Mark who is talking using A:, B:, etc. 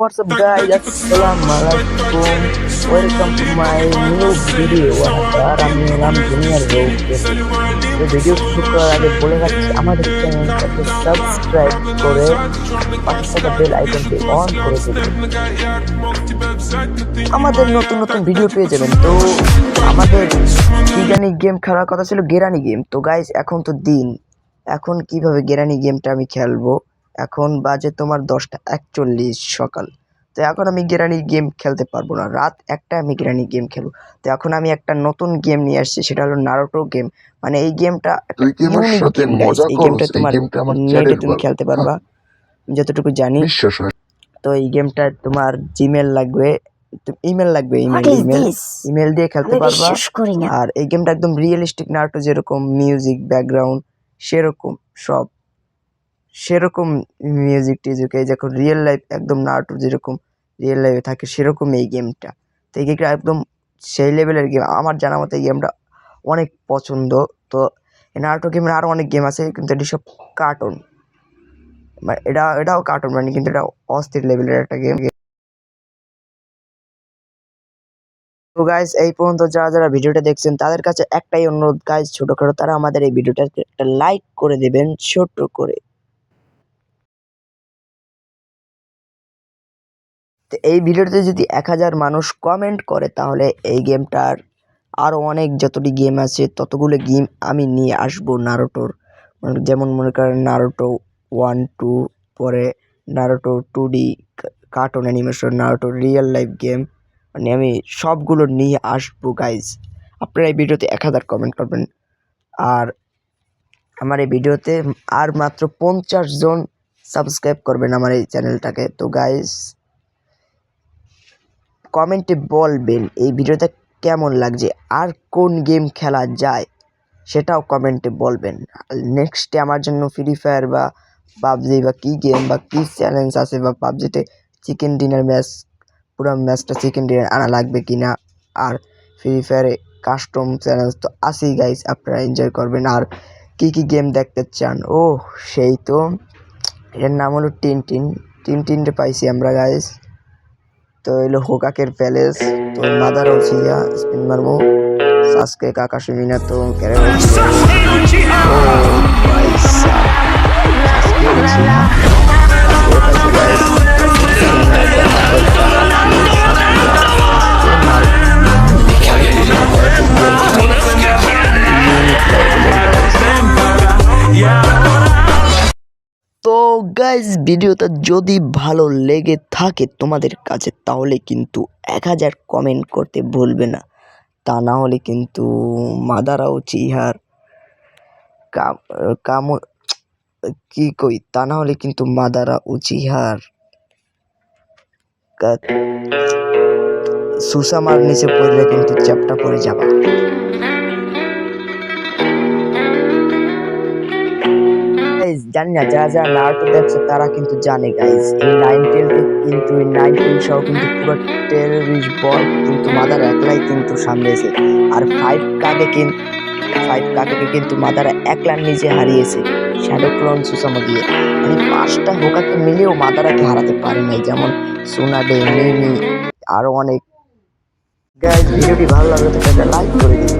A: What's up, guys? Assalamualaikum. Welcome to my new video. আর আমি এলাম junior রোগ তো ভিডিও শুরু করার আগে বলে রাখছি আমাদের চ্যানেলটাকে সাবস্ক্রাইব করে পাশে থাকা বেল আইকনটি অন করে দেবেন আমাদের নতুন নতুন ভিডিও পেয়ে যাবেন তো আমাদের কি জানি গেম খেলার কথা ছিল গেরানি গেম তো গাইস এখন তো দিন এখন কীভাবে গেরানি গেমটা আমি খেলব এখন বাজে তোমার দশটা একচল্লিশ সকাল। তো এখন আমি গেরানি গেম খেলতে পারব না। রাত একটা আমি গেরানি গেম খেলব। তো এখন আমি একটা নতুন গেম নিয়ে আসছি সেটা হলো নারোটো গেম মানে এই গেমটা এই গেমটা তোমার নেটে তুমি খেলতে পারবা। যতটুকু জানি তো এই গেমটা তোমার জিমেল লাগবে। ইমেল লাগবে ইমেল ইমেল ইমেল দিয়ে খেলতে পারবা। আর এই গেমটা একদম রিয়েলিস্টিক নাটক যেরকম মিউজিক ব্যাকগ্রাউন্ড সেরকম সব। সেরকম মিউজিক টিউজিক, এই যখন রিয়েল লাইফ একদম নাটক যেরকম রিয়েল লাইফে থাকে সেরকম এই গেমটা তো এই গেমটা একদম সেই লেভেলের গেম আমার জানা মতো এই গেমটা অনেক পছন্দ। তো নাটক গেমের আরও অনেক গেম আছে, কিন্তু এটি সব কার্টুন মানে এটা, এটাও কার্টুন মানে কিন্তু এটা অস্থির লেভেলের একটা গেম তো গাইজ এই পর্যন্ত যারা যারা ভিডিওটা দেখছেন, তাদের কাছে একটাই অনুরোধ। গাইজ ছোটখাটো তারা আমাদের এই ভিডিওটাকে একটা লাইক করে দেবেন, ছোট্ট করে। তো এই ভিডিওতে যদি এক হাজার মানুষ কমেন্ট করে, তাহলে এই গেমটার আরও অনেক যতটি গেম আছে, ততগুলো গেম আমি নিয়ে আসব নারোটোর। মানে যেমন মনে করেন নারোটো ওয়ান টু পরে Naruto two D cartoon animation Naruto real life game মানে আমি সবগুলো নিয়ে আসব গাইজ আপনারা এই ভিডিওতে এক হাজার কমেন্ট করবেন। আর আমার এই ভিডিওতে আর মাত্র পঞ্চাশ জন সাবস্ক্রাইব করবেন আমার এই চ্যানেলটাকে তো গাইজ কমেন্টে বলবেন এই ভিডিওটা কেমন লাগছে আর কোন গেম খেলা যায় সেটাও কমেন্টে বলবেন। নেক্সটে আমার জন্য ফ্রি ফায়ার বা পাবজি বা কী গেম বা কী চ্যালেঞ্জ আছে বা পাবজিতে চিকেন ডিনার ম্যাচ পুরো ম্যাচটা চিকেন ডিনার আনা লাগবে কি না আর ফ্রি ফায়ারে কাস্টম চ্যালেঞ্জ তো আসেই গাইস আপনারা এনজয় করবেন। আর কী কী গেম দেখতে চান? ও সেই তো। এর নাম হলো টিন টিন টিন টিনটে পাইছি আমরা গাইস তো এলো হোকাকের প্যালেস তো মাদার ওছিয়া স্পিন মারবো। সাসকে কাকা সুমিনা তো ক্যারে গাইজ ভিডিওটা যদি ভালো লেগে থাকে তোমাদের কাছে, তাহলে কিন্তু এক হাজার কমেন্ট করতে ভুলবে না। তা না হলে কিন্তু মাদারাও চিহার কাম কি কই, তা না হলে কিন্তু মাদারা উচিহার সুসামার নিচে পড়লে কিন্তু চ্যাপটা পড়ে যাবা। গাইজ জানি না যারা যারা নারুটো দেখছে তারা কিন্তু জানে গাইজ এই নাইন টেলকে কিন্তু, এই নাইন টেল সহ কিন্তু পুরো টেরোরিস্ট বল কিন্তু মাদার একলাই কিন্তু সামলেছে। আর ফাইভ কাকে কিন্তু ফাইভ কাকে কিন্তু মাদারা একলার নিজে হারিয়েছে শ্যাডো ক্লোন সুসামো দিয়ে। মানে পাঁচটা হোকাকে মিলেও মাদারাকে হারাতে পারে নাই, যেমন সোনাডে মিমি আরও অনেক। গাইজ ভিডিওটি ভালো লাগলে তো লাইক করে দিন।